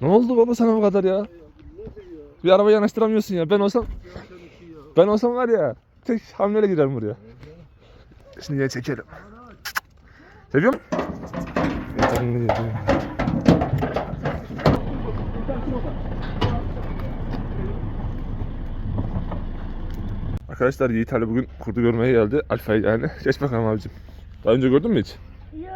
Ne oldu baba sana bu kadar ya? Bir araba yanaştıramıyorsun ya. Ben olsam ben olsam var ya tek hamleyle giderim buraya. Şimdi yine çekelim. Seviyor musun? Arkadaşlar Yiğit Ali bugün kurdu görmeye geldi. Alfa'yı yani. Geç bakalım abicim. Daha önce gördün mü hiç? Hayır.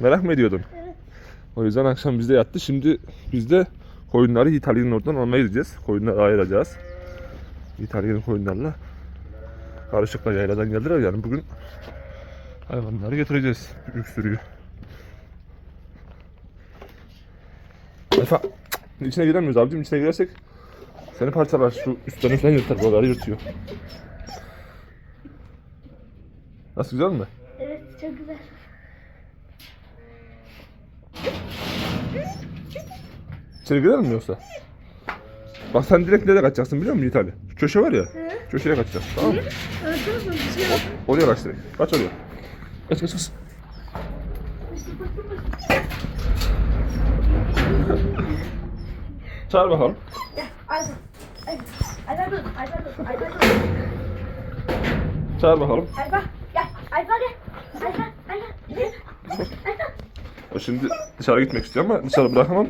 Merak mı ediyordun? O yüzden akşam bizde yattı. Şimdi biz de koyunları Ali'nin oradan almaya gideceğiz. Koyunları ayıracağız. Ali'nin koyunlarla karışıkla yayladan geldiler yani bugün hayvanları getireceğiz. Büyük sürüyü. Efe içine giremiyoruz abicim. İçine girersek seni parçalar. Şu üstlerini falan yırtar. Buraları yırtıyor. Nasıl güzel mi? Evet çok güzel. İçeri girer mi yoksa? Bak sen direkt nereye kaçacaksın biliyor musun Ali? Şu köşe var ya. Köşeye kaçacaksın tamam mı? Öldürürüz mü? Bir şey yok. Oraya kaç direkt. Kaç oraya. Kaç kaç kaç. Çağır bakalım. Gel Ayfer. Ayfer. Ayfer dur. Ayfer dur. Ayfer dur. Çağır bakalım. Ayfer. Gel. Ayfer gel. Ayfer. Gel. Ayfer. O şimdi dışarı gitmek istiyor ama dışarı bırakamam.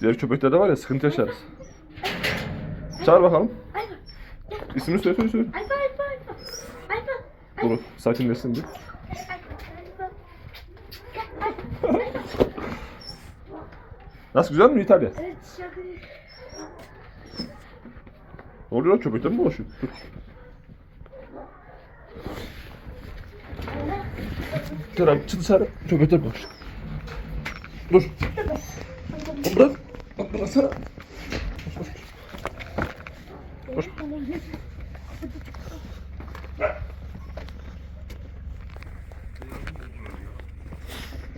Diğer köpekler de var ya sıkıntı yaşarız. Çağır bakalım. İsmini söyle söyle söyle. Ayfer. Ayfer. Ayfer. Ayfer. Dur sakinleşsin bir. Nasıl güzel mi Ali? Evet çok iyi. Ne oluyor lan köpekler mi dolaşıyor? Dur. Abi çık dışarı. Köpekler dolaşıyor. Dur. Bırak. Bak bıraksana. Koş.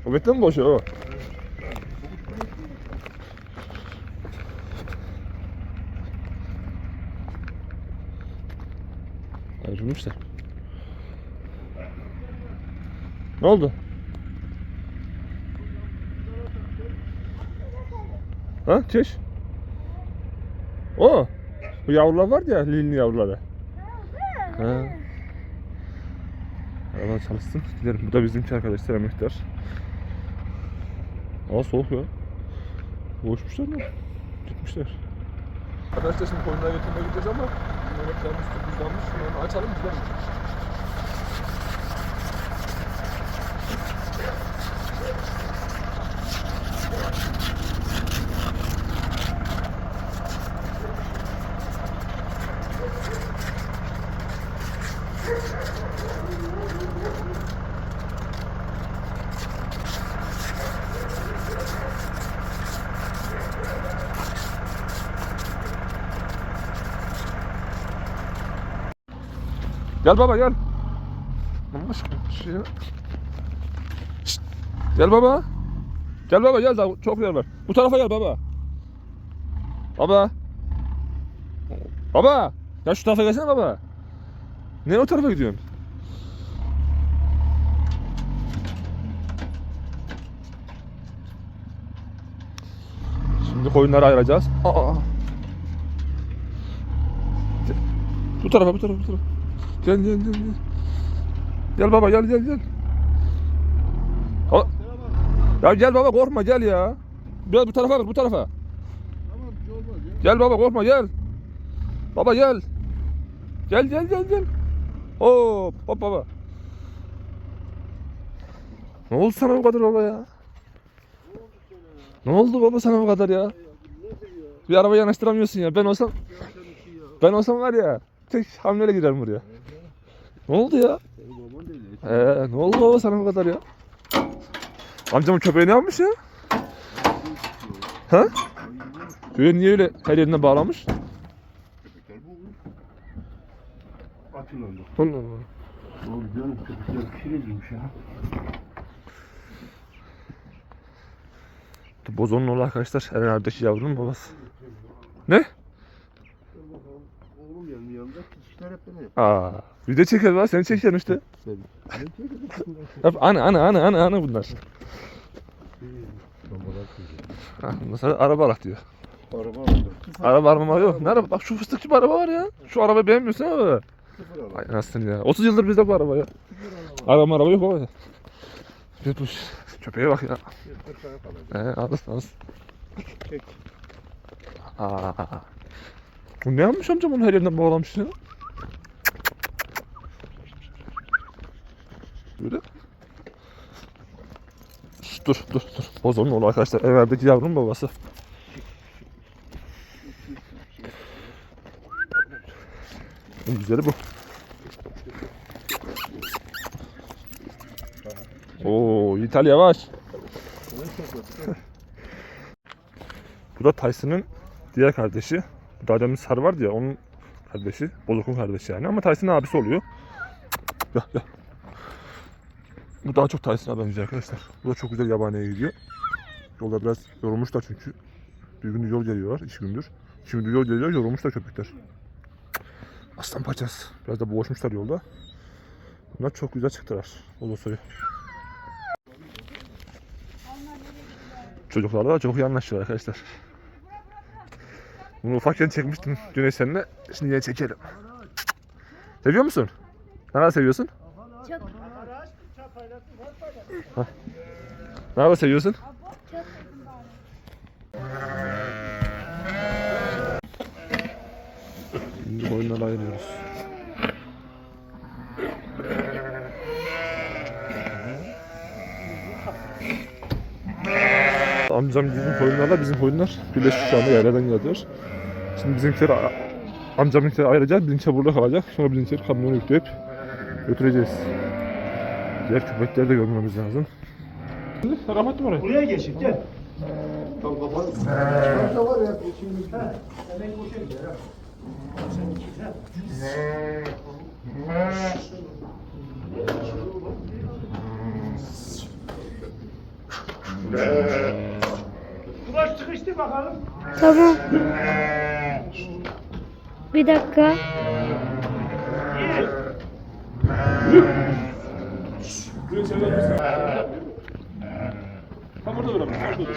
Köpekler mi dolaşıyor baba? Ayrılmışlar. Ne oldu? Ha çeş. O. Bu yavrular var ya lilin yavruları. Ha. Araba çalışsın. Gidelim. Bu da bizimki arkadaşlar emektar. Hava soğuk ya. Boğuşmuşlar mı? Gitmişler. Arkadaşlar şimdi koyunlara götürmeye gideceğiz ama Yemeklerimiz çok buzlanmış. Onu açalım gidelim. Gel baba gel. Allah şey. Şşt, Gel baba. Gel baba gel daha çok yer var. Bu tarafa gel baba. Baba. Baba. Ya şu tarafa gelsene baba. Ne o tarafa gidiyorsun? Şimdi koyunları ayıracağız. Aa. Bu tarafa bu tarafa bu tarafa. Gel gel gel gel. Gel baba gel gel gel. Ha- Ya gel baba korkma gel ya. Biraz bu tarafa bu tarafa. Tamam şey olmaz. Gel baba korkma gel. Baba gel. Gel gel gel gel. Hop hop baba. Ne oldu sana bu kadar baba ya? Ne oldu baba sana bu kadar ya? Bir araba yanaştıramıyorsun ya. Ben olsam ben olsam var ya tek hamleyle giderim buraya. Ne oldu ya? Ee, ne oldu baba sana bu kadar ya? Amcamın köpeği ne yapmış ya? Ha? Köpeği niye öyle her yerine bağlamış? Köpekler bu. Atıyorlar. Allah Allah. Oğlum canım köpekler pişirilmiş ya. Bozonun oğlu arkadaşlar Erenler'deki yavrunun babası. Ne? Oğlum yanında yanında işler hep yap. Aa, video çekiyor lan seni çekiyorsun işte. Ne? Hep ana ana ana ana ana bunlar. Ha, mesela araba alak diyor. Araba aldım. Araba araba yok. Nerede? Bak şu fıstıkçı bir araba var ya. Şu arabayı beğenmiyorsun ama. Sıfır araba. Ay anasını ya. 30 yıldır bizde bu araba ya. Araba araba yok baba. Bir bu köpeğe bak ya. Alırsın alırsın. Çek. Aa. Bu ne yapmış amcam onu her yerinden bağlamış ya? Böyle. Dur dur dur. Bozonun oğlu arkadaşlar. Evveldeki yavrunun babası. En güzeli bu. İtalya yavaş. Bu da Tyson'ın diğer kardeşi. Daha demin Sarı vardı ya onun kardeşi. Bozok'un kardeşi yani ama Tyson'ın abisi oluyor. Gel gel. Bu daha çok Tyson'a benziyor arkadaşlar. Bu da çok güzel yabaniye gidiyor. Yolda biraz yorulmuşlar çünkü. Bir gündür yol geliyorlar, iki gündür. Gündür yol geliyor, yorulmuşlar köpekler. Aslan parçası. Biraz da boğuşmuşlar yolda. Bunlar çok güzel çıktılar. Olosoyu. Çocuklarla da çok iyi anlaşıyorlar arkadaşlar. Bunu ufakken çekmiştim Güneş seninle. Şimdi yine çekelim. Seviyor musun? Ne kadar seviyorsun? Çok. Ne kadar seviyorsun? Şimdi oyundan ayırıyoruz. Amcam bizim koyunlarla bizim koyunlar birleşik şu anda yerlerden geliyor. Şimdi bizimkileri a- amcamınkileri ayıracağız. Bizimkiler burada kalacak. Sonra bizimkileri kamyona yükleyip götüreceğiz. Diğer köpekleri de görmemiz lazım. Kapattım orayı. Buraya geçin gel. Tam kapalı. Çıkarsa var ya. Geçimimiz. Hemen koşun gel. Ulaş sıkıştır bakalım. Tamam. Bir dakika. İyi. Tam orada bırak. Orada dur.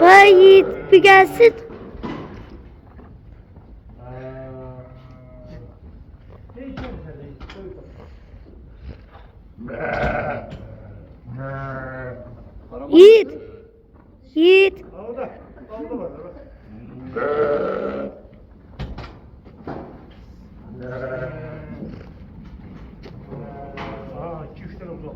Vay Yiğit bir gelsin. Ne içiyorsun sen de? Söyle bakalım. Yiğit. Yiğit. Orada. Orada var. Bak. Aa, iki üç tane uzak.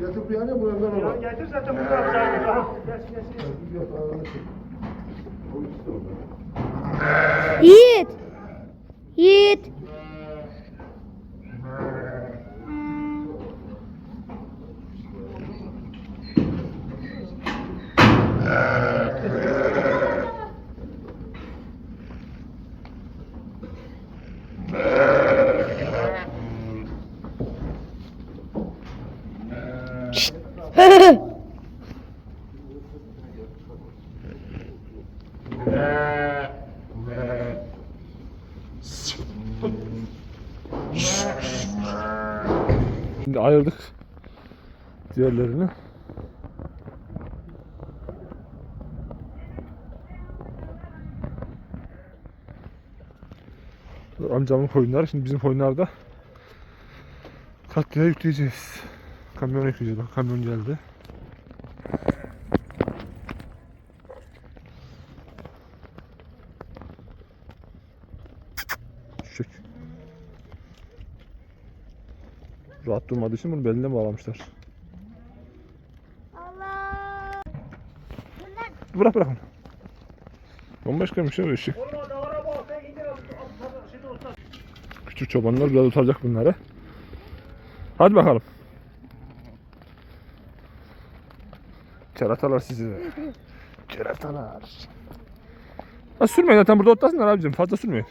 Yatıp bir yana buradan Ya ama. getir zaten burada yapacağız. Aha, Gelsin gelsin. gelsin. Yok ağırlık. O ikisi de orada. Yiğit. Yiğit. Şimdi ayırdık diğerlerini. Amcamın koyunları. Şimdi bizim koyunlarda katlıya yükleyeceğiz. Kamyon yükleyeceğiz. Bak kamyon geldi. Çek. Rahat durmadığı için bunu beline bağlamışlar. Allah. Bırak bırak onu. Bambaşkaymış ya bu ışık. Şeyde olsa. Küçük çobanlar biraz tutacak bunları. Hadi bakalım. Keratalar sizi. Keratalar. Ha sürmeyin zaten burada otlasınlar abicim fazla sürmeyin.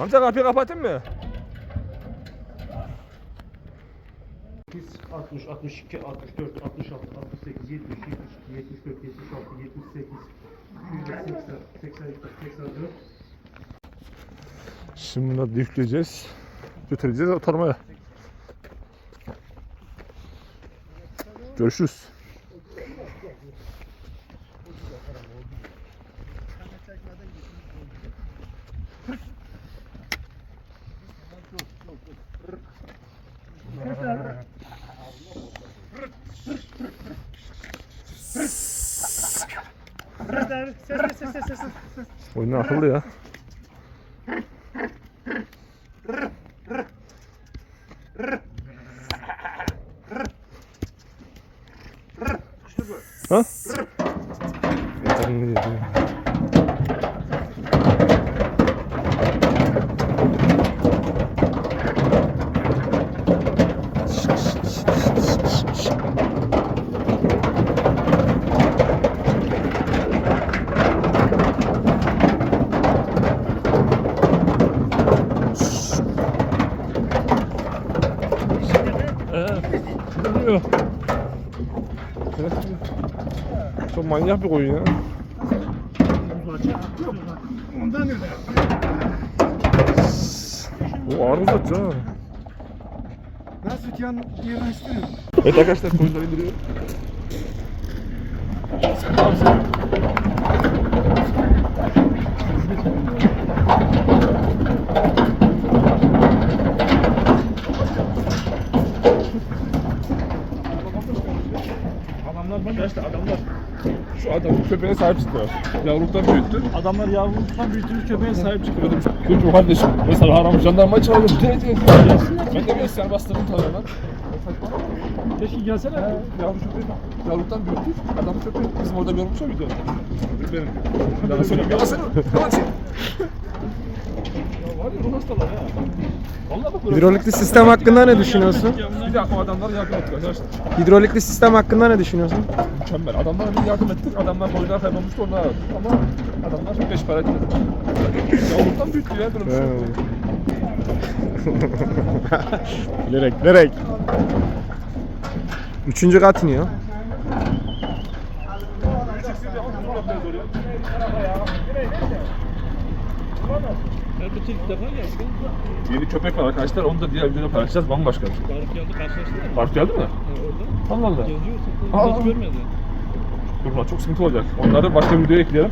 Amca kapıyı kapatayım mı? 60, 62, 64, 66, 68, 70, 72, 74, 76, 78, 80, 82, 84. Şimdi bunları yükleyeceğiz. Götüreceğiz oturmaya. Görüşürüz. Oyunun akıllı ya. Manyak bir koyun ya. Ondan nerede? O ağır uzatçı ha. Nasıl tüyan yerine istiyorsun? Evet arkadaşlar koyunları indiriyor. Adamlar bana işte adamlar şu adam köpeğe sahip çıkıyor. Yavruluktan büyüttü. Adamlar yavruluktan büyütülmüş köpeğe sahip çıkıyor. Dedim kardeşim mesela aramış jandarma çağırdım. Direkt direkt. Ben de bir bastırdım tanıyorlar. Keşke gelsene. Yavru köpeği yavruluktan büyüttü. Adam köpeği bizim orada görmüş o video. Benim. Yalan söylüyorum. Yalan söylüyorum. Yalan söylüyorum. Ya var ya ruh hastalar ya. Vallahi bak Hidrolikli sistem hakkında ne düşünüyorsun? Bir dakika o adamlar yardım ettik arkadaşlar. Hidrolikli sistem hakkında ne düşünüyorsun? Mükemmel. Adamlar bir yardım ettik. Adamlar boyunlar kaybolmuştu onlar. Ama adamlar beş para etmedi. Yavruluktan büyüttü ya. Yok. bilerek, bilerek. Üçüncü kat iniyor. Elbette ilk defa geldik. Yeni köpek var arkadaşlar. Onu da diğer videoda paylaşacağız. Bambaşka. Tarık geldi karşılaştık. Barf geldi mi? Orada. Allah Allah. Geziyor. Aa. Hiç görmedi. Dur lan çok sıkıntı olacak. Onları başka bir videoya ekleyelim.